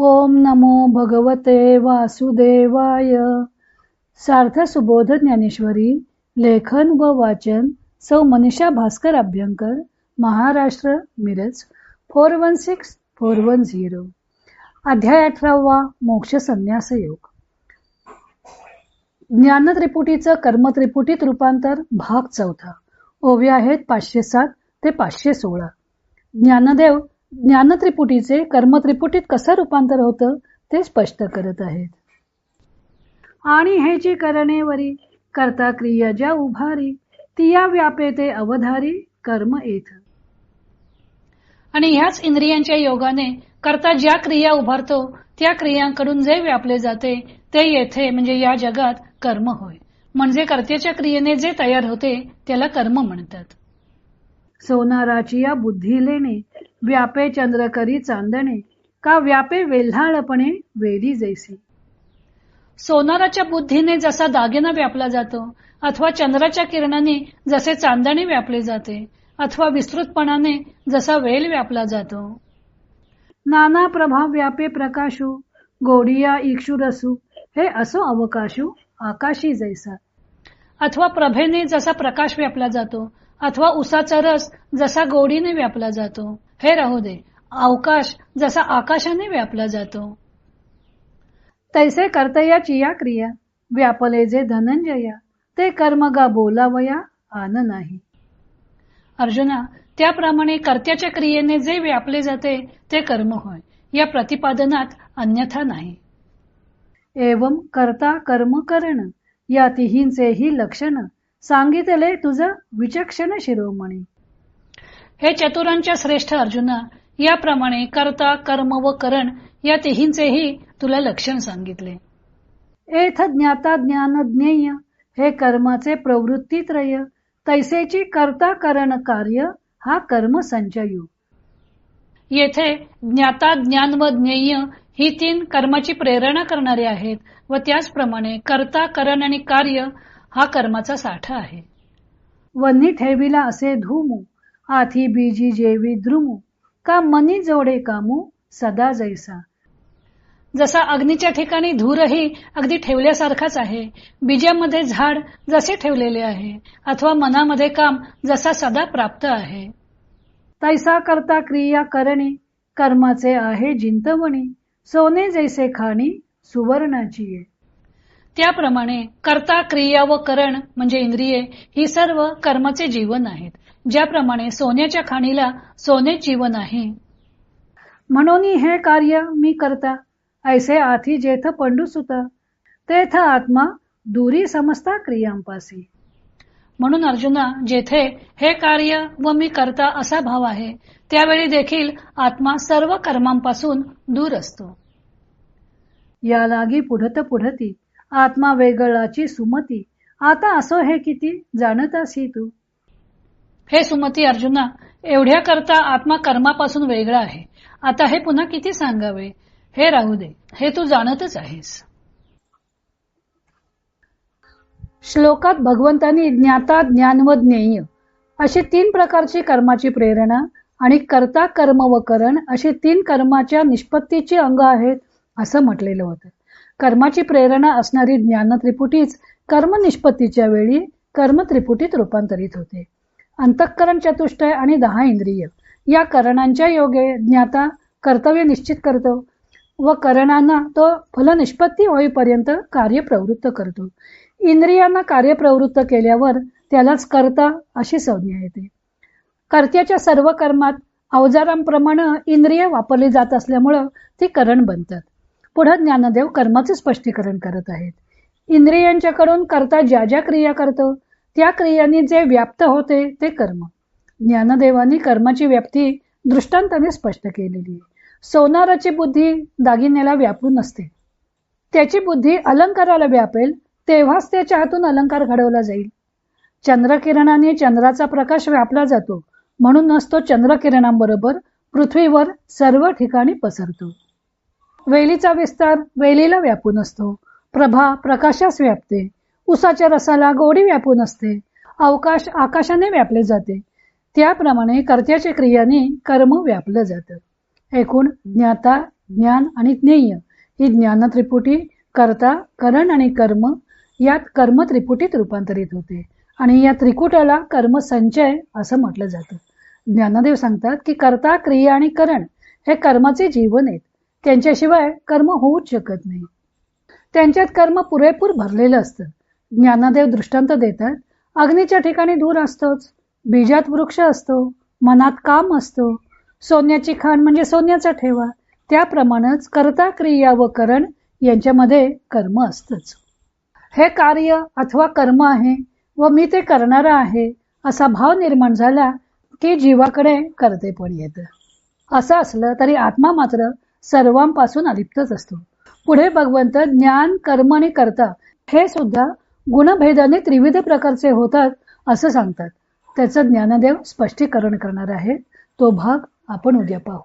ओम नमो भगवते वासुदेवाय. सार्थ सुबोध ज्ञानेश्वरी लेखन व वाचन सौ Manisha Bhaskar Abhyankar Maharashtra Miraj four one six four one zero. अध्याय अठरावा मोक्ष संन्यास योग. ज्ञान त्रिपुटीचं कर्म त्रिपुटीत रूपांतर भाग चौथा. ओव्या आहेत पाचशे सात ते पाचशे सोळा. ज्ञानदेव ज्ञान त्रिपुटीचे कर्म त्रिपुटीत कसं रूपांतर होतं ते स्पष्ट करत आहेत. आणि हे जी करणेवरी करता क्रिया ज्या उभारी तिया व्यापे ते अवधारी कर्म येथ आणि ह्याच इंद्रियांच्या योगाने करता ज्या क्रिया उभारतो त्या क्रियांकडून जे व्यापले जाते ते येथे म्हणजे या जगात कर्म होय. म्हणजे कर्त्याच्या क्रियेने जे तयार होते त्याला कर्म म्हणतात. सोनाराची या बुद्धी लेणे व्यापे चंद्र करी चांदणे का व्यापे वेल्हाळपणे वेली जैसी. सोनाराच्या बुद्धीने जसा दागिना व्यापला जातो अथवा चंद्राच्या किरणाने जसे चांदणे व्यापले जाते अथवा विस्तृतपणाने जसा वेल व्यापला जातो. नाना प्रभाव व्यापे प्रकाशू गोडिया इक्षुरसू हे असो अवकाशू आकाशी जैसा. अथवा प्रभेने जसा प्रकाश व्यापला जातो अथवा उसाचा रस जसा गोडीने व्यापला जातो. हे राहू दे. अवकाश जसा आकाशाने व्यापला जातो. तैसे कर्तयाची या क्रिया. व्यापले जे धनंजया. ते कर्म गा बोलावया आन नाही. अर्जुना त्याप्रमाणे कर्त्याच्या क्रियेने जे व्यापले जाते ते कर्म होय. या प्रतिपादनात अन्यथा नाही. एवम कर्ता कर्म करण. या तिहींचेही लक्षण. सांगितले तुझ विचक्षण शिरोमणी. हे चतुरांच्या श्रेष्ठ अर्जुना याप्रमाणे कर्ता कर्म व करण या तिहींचेही तुला लक्षण सांगितले. एथ ज्ञाता ज्ञान ज्ञेय हे कर्माचे प्रवृत्ती त्रय तैसेची करता करण कार्य हा कर्म संचयू. येथे ज्ञाता ज्ञान व ज्ञेय ही तीन कर्माची प्रेरणा करणारे आहेत व त्याचप्रमाणे कर्ता करण आणि कार्य हा कर्माचा साठा आहे. वन्नी ठेविला असे धूमू आथी बीजी जेवी द्रुमू का मनी जोडे कामू सदा जैसा. जसा अग्नीच्या ठिकाणी धूरही अगदी ठेवल्यासारखाच आहे बीजामध्ये झाड जसे ठेवलेले आहे अथवा मनामध्ये काम जसा सदा प्राप्त आहे. तैसा करता क्रिया करणे कर्माचे आहे जिंतवणी सोने जैसे खाणी सुवर्णाची आहे. त्याप्रमाणे कर्ता क्रिया व करण म्हणजे इंद्रिये ही सर्व कर्माचे जीवन आहेत. ज्याप्रमाणे सोन्याच्या खाणीला सोने जीवन आहे. म्हणून हे कार्य मी करता. ऐसे आथी जेथ पंडू सुता. तेथ आत्मा दुरी समजता क्रियांपासी. म्हणून अर्जुना जेथे हे कार्य व मी करता असा भाव आहे त्यावेळी देखील आत्मा सर्व कर्मांपासून दूर असतो. या लागी पुढत पुढती. आत्मा वेगळाची सुमती. आता असो हे किती जाणतासी तू? हे सुमती अर्जुना एवढ्या करता आत्मा कर्मापासून वेगळा आहे. आता हे पुन्हा किती सांगावे? हे राहू दे. हे तू जाणतच आहेस. श्लोकात भगवंतांनी ज्ञाता ज्ञान व ज्ञेय अशी तीन प्रकारची कर्माची प्रेरणा आणि कर्ता कर्म व करण अशी तीन कर्माच्या निष्पत्तीची अंग आहेत असं म्हटलेलं होतं. कर्माची प्रेरणा असणारी ज्ञान त्रिपुटीच कर्म निष्पत्तीच्या वेळी कर्म त्रिपुटीत रूपांतरित होते. अंतःकरण चतुष्टय आणि दहा इंद्रिय. या करणांच्या योगे ज्ञाता कर्तव्य निश्चित करतो व करणांना तो फलनिष्पत्ती होईपर्यंत कार्य प्रवृत्त करतो. इंद्रियांना कार्य प्रवृत्त केल्यावर त्यालाच कर्ता अशी संज्ञा येते. कर्त्याच्या सर्व कर्मात अवजारांप्रमाणे इंद्रिय वापरली जात असल्यामुळं ती करण बनतात. पुढे ज्ञानदेव कर्माचे स्पष्टीकरण करत आहेत. इंद्रियांच्याकडून करता ज्या ज्या क्रिया करतो त्या क्रियांनी जे व्याप्त होते ते कर्म. ज्ञानदेवानी कर्माची व्याप्ती दृष्टांताने स्पष्ट केलेली आहे. सोनाराची बुद्धी दागिन्याला व्यापून असते त्याची बुद्धी अलंकाराला व्यापेल तेव्हाच त्याच्या हातून अलंकार घडवला जाईल. चंद्रकिरणाने चंद्राचा प्रकाश व्यापला जातो म्हणूनच तो चंद्रकिरणांबरोबर पृथ्वीवर सर्व ठिकाणी पसरतो. वेलीचा विस्तार वेलीला व्यापून असतो. प्रभा प्रकाशास व्यापते. उसाच्या रसाला गोडी व्यापून असते. अवकाश आकाशाने व्यापले जाते. त्याप्रमाणे कर्त्याच्या क्रियाने कर्म व्यापलं जातं. एकूण ज्ञाता ज्ञान आणि ज्ञेय ही ज्ञान त्रिपुटी कर्ता करण आणि कर्म यात कर्म त्रिपुटीत रूपांतरित होते. आणि या त्रिकुटाला कर्म संचय असं म्हटलं जातं. ज्ञानदेव सांगतात की कर्ता क्रिया आणि करण हे कर्माचे जीवन आहेत. त्यांच्याशिवाय कर्म होऊच शकत नाही. त्यांच्यात कर्म पुरेपूर भरलेलं असतं. ज्ञानदेव दृष्टांत देतात अग्नीच्या ठिकाणी धूर असतोच बीजात वृक्ष असतो मनात काम असतो. सोन्याची खाण म्हणजे सोन्याचा ठेवा. त्याप्रमाणेच कर्ता क्रिया व करण यांच्यामध्ये कर्म असतच. हे कार्य अथवा कर्म आहे व मी ते करणारा आहे असा भाव निर्माण झाला की जीवाकडे करते पण येत. असं असलं तरी आत्मा मात्र सर्वांपासून अलिप्तच असतो. पुढे भगवंत ज्ञान कर्म आणि कर्ता हे सुद्धा गुणभेदाने त्रिविध प्रकारचे होतात असं सांगतात. त्याचं ज्ञानदेव स्पष्टीकरण करणार आहे तो भाग आपण उद्या पाहू.